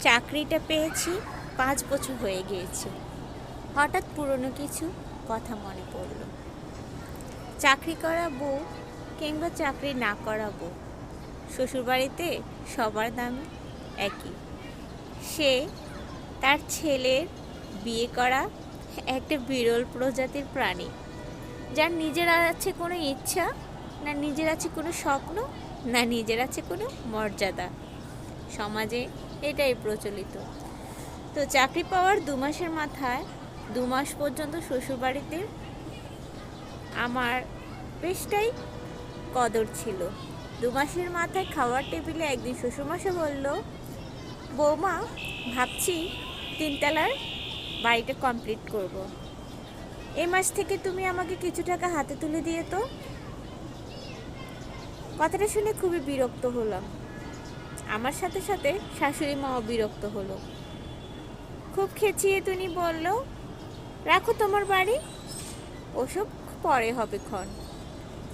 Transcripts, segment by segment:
চাকরিটা পেয়েছি, পাঁচ বছর হয়ে গিয়েছে। হঠাৎ পুরনো কিছু কথা মনে পড়ল। চাকরি করা বউ কিংবা চাকরি না করা বউ, শ্বশুরবাড়িতে সবার দাম একই। সে তার ছেলের বিয়ে করা একটা বিরল প্রজাতির প্রাণী, যার নিজের আছে কোনো ইচ্ছা, না নিজের আছে কোনো স্বপ্ন, না নিজের আছে কোনো মর্যাদা। সমাজে এটাই প্রচলিত। তো চাকরি পাওয়ার দু মাসের মাথায় দু মাস পর্যন্ত শ্বশুরবাড়িতে আমার বেশটাই কদর ছিল। দু মাসের মাথায় খাওয়ার টেবিলে একদিন শ্বশুরমশাই বলল, বৌমা, ভাবছি তিনতলার বাড়িটা কমপ্লিট করব। এ মাস থেকে তুমি আমাকে কিছু টাকা হাতে তুলে দিয়ে তো কথাটা শুনে খুবই বিরক্ত হলাম। আমার সাথে সাথে শাশুড়ি মাও বিরক্ত হলো। খুব খেচিয়ে তুমি বলল, রাখো তোমার বাড়ি। ওসব পরে হবে ক্ষণ।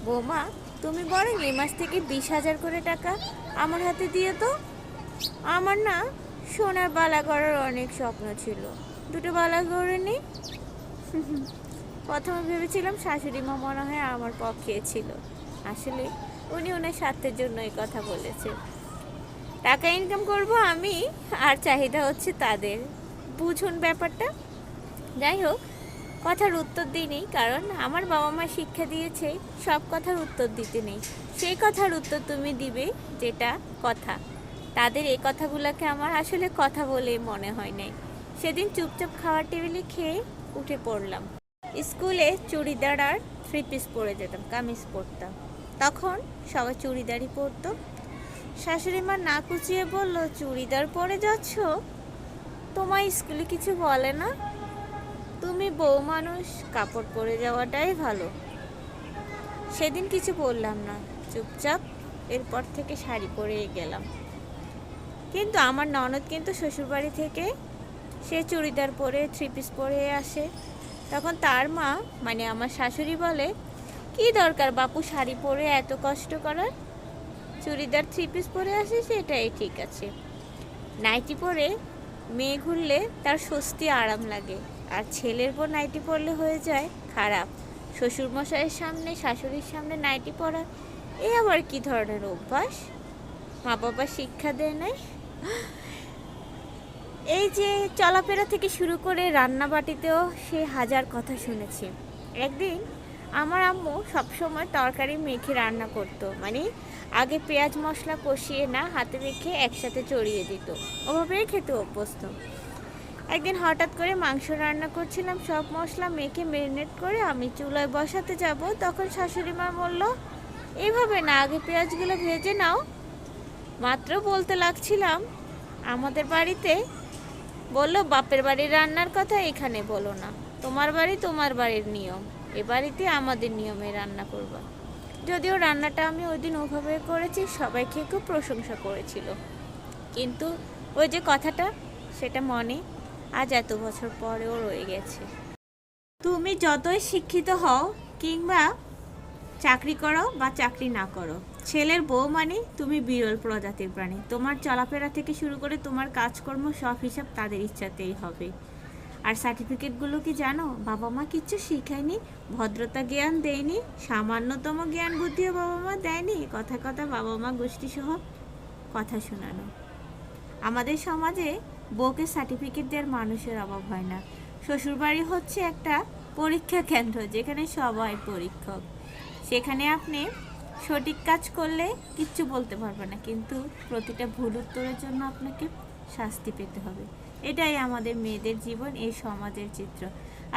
বৌমা, তুমি বরং এই মাস থেকে বিশ হাজার করে টাকা আমার হাতে দিয়ে তো আমার না সোনার বালা করার অনেক স্বপ্ন ছিল। দুটো বালা করে নি। প্রথমে ভেবেছিলাম শাশুড়ি মা মনে হয় আমার পক্ষে ছিল। আসলে উনি ওনার স্বার্থের জন্য এই কথা বলেছে। টাকা ইনকাম করব আমি, আর চাহিদা হচ্ছে তাদের। বুঝুন ব্যাপারটা? যাই হোক, কথার উত্তর দিই নেই, কারণ আমার বাবা মা শিক্ষা দিয়েছে, সব কথার উত্তর দিতে নেই। সেই কথার উত্তর তুমি দিবে যেটা কথা। তাদের এই কথাগুলোকে আমার আসলে কথা বলে মনে হয় নাই। সেদিন চুপচাপ খাওয়ার টেবিলে খেয়ে উঠে পড়লাম। স্কুলে চুড়িদার আর থ্রি পিস পরে যেতাম, কামিজ পরতাম। তখন সবাই চুড়িদারই পরতো শাশুড়ি মা না কুচিয়ে বলল, চুড়িদার পরে যাচ্ছ? তোমার স্কুলে কিছু বলে না। তুমি বউ মানুষ, কাপড় পরে যাওয়াটাই ভালো। সেদিন কিছু বললাম না। চুপচাপ এরপর থেকে শাড়ি পরে গেলাম। কিন্তু আমার ননদ কিন্তু শ্বশুরবাড়ি থেকে সে চুড়িদার পরে, থ্রি পিস পরে আসে। তখন তার মা মানে আমার শাশুড়ি বলে, কি দরকার বাপু শাড়ি পরে এত কষ্ট করার? চুড়িদার থ্রি পিস পরে আসে, সেটাই ঠিক আছে। নাইটি পরে মেয়ে ঘুরলে তার স্বস্তি আরাম লাগে। আর ছেলের পর নাইটি পরলে হয়ে যায় খারাপ। শ্বশুরমশাইয়ের সামনে, শাশুড়ির সামনে নাইটি পরা, এ আবার কি ধরনের অভ্যাস? মা বাবা শিক্ষা দেয় নাই? এই যে চলাফেরা থেকে শুরু করে রান্নাবাটিতেও সে হাজার কথা শুনেছি। একদিন আমার আম্মু সবসময় তরকারি মেখে রান্না করতো। মানে আগে পেঁয়াজ মশলা কষিয়ে না হাতে রেখে একসাথে চড়িয়ে দিত। ওভাবেই খেতে অভ্যস্ত। একদিন হঠাৎ করে মাংস রান্না করছিলাম, সব মশলা মেখে ম্যারিনেট করে আমি চুলায় বসাতে যাব। তখন শাশুড়ি মা বলল, এইভাবে না, আগে পেঁয়াজগুলো ভেজে নাও। মাত্র বলতে লাগছিলাম, আমাদের বাড়িতে। বলল, বাপের বাড়ির রান্নার কথা এখানে বলো না। তোমার বাড়ি তোমার বাড়ির নিয়ম। এ বাড়িতে আমাদের নিয়মে রান্না করবা। যদিও রান্নাটা আমি ওই দিন ওভাবে করেছি সবাই খেয়ে খুব প্রশংসা করেছিল। কিন্তু ওই যে কথাটা, সেটা মনে আজ এত বছর পরেও রয়ে গেছে। তুমি যতই শিক্ষিত হও কিংবা চাকরি করো বা চাকরি না করো, ছেলের বউ মানে তুমি বিরল প্রজাতির প্রাণী। তোমার চলাফেরা থেকে শুরু করে তোমার কাজকর্ম সব হিসাব তাদের ইচ্ছাতেই হবে। আর সার্টিফিকেটগুলো কি জানো? বাবা মা কিচ্ছু শিখায়নি, ভদ্রতা জ্ঞান দেয়নি, সামান্যতম জ্ঞান বুদ্ধিও বাবা মা দেয়নি, কথা কথা বাবা মা গোষ্ঠী সহ কথা শোনানো। আমাদের সমাজে বউকে সার্টিফিকেট দেওয়ার মানুষের অভাব হয় না। শ্বশুরবাড়ি হচ্ছে একটা পরীক্ষা কেন্দ্র, যেখানে সবাই পরীক্ষক। সেখানে আপনি সঠিক কাজ করলে কিচ্ছু বলতে পারবে না, কিন্তু প্রতিটা ভুল উত্তরের জন্য আপনাকে শাস্তি পেতে হবে। এটাই আমাদের মেয়েদের জীবন, এই সমাজের চিত্র।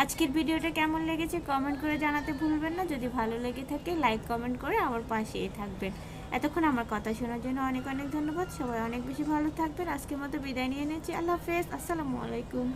আজকের ভিডিওটা কেমন লেগেছে কমেন্ট করে জানাতে ভুলবেন না। যদি ভালো লেগে থাকে লাইক কমেন্ট করে আমার পাশেই থাকবেন। এতক্ষণ আমার কথা শোনার জন্য অনেক অনেক ধন্যবাদ। সবাই অনেক বেশি ভালো থাকবেন। আজকের মতো বিদায় নিয়ে নিয়েছি। আল্লাহ হাফেজ। আসসালামু আলাইকুম।